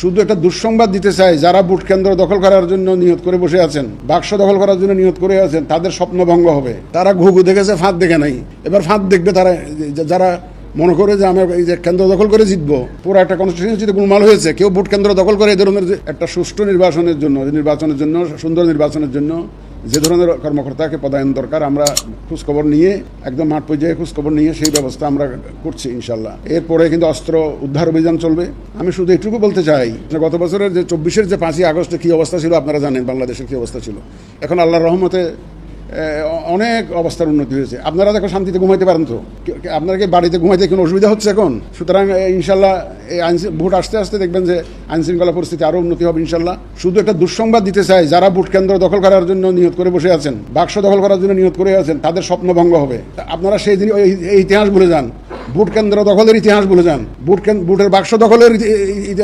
শুধু একটা দুঃসংবাদ দিতে চাই, যারা ভোট কেন্দ্র দখল করার জন্য নিয়ত করে বসে আছেন, বাক্স দখল করার জন্য নিয়ত করে আছেন, তাদের স্বপ্ন ভঙ্গ হবে। তারা ঘুঘু দেখেছে, ফাঁদ দেখে নাই। এবার ফাঁদ দেখবে তারা যারা মনে করে যে আমরা এই যে কেন্দ্র দখল করে জিতবো, পুরো একটা কনস্টিটিউন্সিতে গুলমাল হয়েছে, কেউ ভোট কেন্দ্র দখল করে এই ধরনের একটা সুষ্ঠু নির্বাচনের জন্য নির্বাচনের জন্য, সুন্দর নির্বাচনের জন্য যে ধরনের কর্মকর্তাকে পদায়ন দরকার, আমরা খোঁজখবর নিয়ে, একদম মাঠ পর্যায়ে খোঁজখবর নিয়ে সেই ব্যবস্থা আমরা করছি, ইনশাল্লাহ। এরপরে কিন্তু অস্ত্র উদ্ধার অভিযান চলবে। আমি শুধু এটুকু বলতে চাই গত বছরের যে চব্বিশের যে পাঁচই আগস্টে কী অবস্থা ছিল, আপনারা জানেন বাংলাদেশের কী অবস্থা ছিল। এখন আল্লাহর রহমতে অনেক অবস্থার উন্নতি হয়েছে। আপনারা দেখো শান্তিতে ঘুমাইতে পারেন তো। কে- কে- আপনারা কি বাড়িতে ঘুমাইতে কোনো অসুবিধা হচ্ছে এখন? সুতরাং ইনশাল্লাহ, এই আইন ভোট আসতে আসতে দেখবেন যে আইন শৃঙ্খলা পরিস্থিতি আরও উন্নতি হবে ইনশাল্লাহ। শুধু একটা দুঃসংবাদ দিতে চাই, যারা ভোট কেন্দ্র দখল করার জন্য নিয়ত করে বসে আছেন, বাক্স দখল করার জন্য নিয়ত করে আছেন, তাদের স্বপ্ন ভঙ্গ হবে। আপনারা সেই দিন, এই ইতিহাস ভুলে যান। ভোট কেন্দ্র দখলের ইতিহাস বলে যান। ভোট ভোটের বাক্স দখলের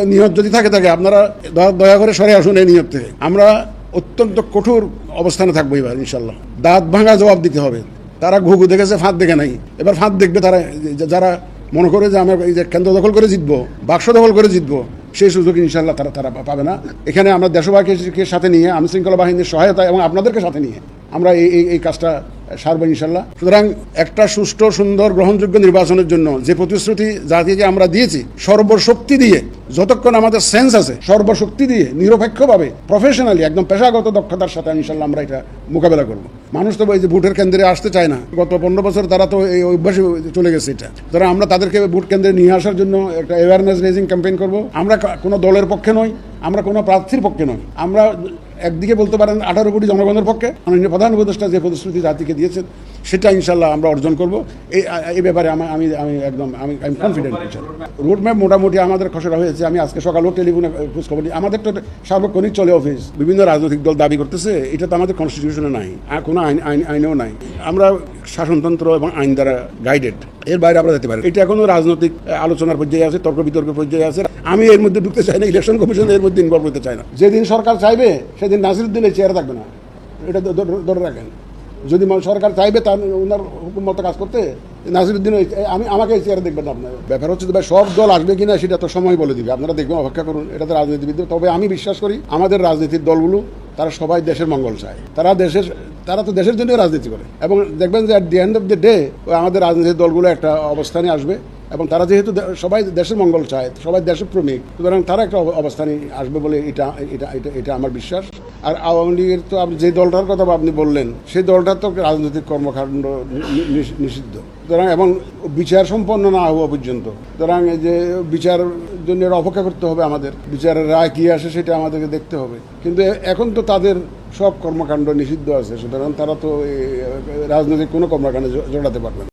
নিয়ত যদি থাকে থাকে আপনারা দয়া করে সরে আসুন এই নিয়ত থেকে আমরা অত্যন্ত কঠোর অবস্থানে থাকব এবার ইনশাল্লাহ দাঁত ভাঙা জবাব দিতে হবে। তারা ঘুঘু দেখেছে, ফাঁদ দেখে নাই। এবার ফাঁদ দেখবে তারা যারা মনে করে যে আমরা এই যে কেন্দ্র দখল করে জিতবো, বাক্স দখল করে জিতবো, সেই সুযোগ ইনশাল্লাহ তারা তারা পাবে না। এখানে আমরা দেশবাসীকে সাথে নিয়ে আইন শৃঙ্খলা বাহিনীর সহায়তা এবং আপনাদেরকে সাথে নিয়ে আমরা এই, এই- এই কাজটা সারবো ইনশাল্লাহ সুতরাং একটা সুষ্ঠু, সুন্দর, গ্রহণযোগ্য নির্বাচনের জন্য যে প্রতিশ্রুতি জাতিকে আমরা দিয়েছি, সর্বশক্তি দিয়ে যতক্ষণ আমাদের সেন্স আছে, সর্বশক্তি দিয়ে, নিরপেক্ষভাবে প্রফেশনালি একদম পেশাগত দক্ষতার সাথে ইনশাল্লাহ আমরা এটা মোকাবেলা করব। মানুষ তো এই যে ভোটের কেন্দ্রে আসতে চায় না। গত পনেরো বছর তারা তো এই অভ্যাসে চলে গেছে এটা। সুতরাং আমরা তাদেরকে ভোট কেন্দ্রে নিয়ে আসার জন্য একটা অ্যাওয়ারনেস রেজিং ক্যাম্পেইন করব। আমরা কোনো দলের পক্ষে নই, আমরা কোনো প্রার্থীর পক্ষে নই। আমরা একদিকে বলতে পারেন আঠারো কোটি জনগণের পক্ষে। মাননীয় প্রধান উপদেষ্টা যে প্রতিশ্রুতি জাতিকে দিয়েছেন সেটা ইনশাল্লাহ আমরা অর্জন করব। এই এই ব্যাপারে আমি আমি একদম, আমি আমি কনফিডেন্ট রোড ম্যাপ মোটামুটি আমাদের খসড়া হয়েছে। আমি আজকে সকালেও টেলিফোনে খোঁজ খবর নিই। আমাদের তো সার্বক্ষণিক চলে অফিস। বিভিন্ন রাজনৈতিক দল দাবি করতেছে। এটা তো আমাদের কনস্টিটিউশনে নাই। আর কোনো আইন আইন, আইনেও নাই। আমরা শাসনতন্ত্র এবং আইন দ্বারা গাইডেড এর বাইরে আমরা যেতে পারি এটা এখনও রাজনৈতিক আলোচনার পর্যায়ে আছে, তর্ক বিতর্ক পর্যায়ে আছে। আমি এর মধ্যে ঢুকতে চাই না ইলেকশন কমিশন এর মধ্যে ইনভলভ হতে চাই না। যেদিন সরকার চাইবে, সেদিন নাসিরুদ্দিন এই চেয়ারে থাকবে না। এটা ধরে রাখেন। যদি সরকার চাইবে তার ওনার হুকুম মতো কাজ করতে নাসিরুদ্দিন আমি আমাকে চেয়ারে দেখবেন আপনার ব্যাপার হচ্ছে ভাই, সব দল আসবে কিনা সেটা তো সময় বলে দিবে। আপনারা দেখবেন, অপেক্ষা করুন, এটা তো রাজনীতিবিদ। তবে আমি বিশ্বাস করি, আমাদের রাজনীতির দলগুলো, তারা সবাই দেশের মঙ্গল চায়। তারা দেশের, তারা তো দেশের জন্য রাজনীতি করে। এবং দেখবেন যে at the end of the day আমাদের রাজনীতির দলগুলো একটা অবস্থানে আসবে, এবং তারা যেহেতু সবাই দেশের মঙ্গল চায়, সবাই দেশের প্রেমিক, সুতরাং তারা একটা অব- অবস্থানে আসবে বলে এটা এটা এটা আমার বিশ্বাস। আর আওয়ামী লীগের তো আপনি যে দলটার কথা আপনি বললেন, সেই দলটার তো রাজনৈতিক কর্মকাণ্ড নিষিদ্ধ। সুতরাং এবং বিচার সম্পন্ন না হওয়া পর্যন্ত, সুতরাং যে বিচার জন্য অপেক্ষা করতে হবে আমাদের। বিচারের রায় কী আসে সেটা আমাদেরকে দেখতে হবে। কিন্তু এখন তো তাদের সব কর্মকাণ্ড নিষিদ্ধ আছে, সুতরাং তারা তো রাজনৈতিক কোনো কর্মকাণ্ডে জড়াতে পারবে না।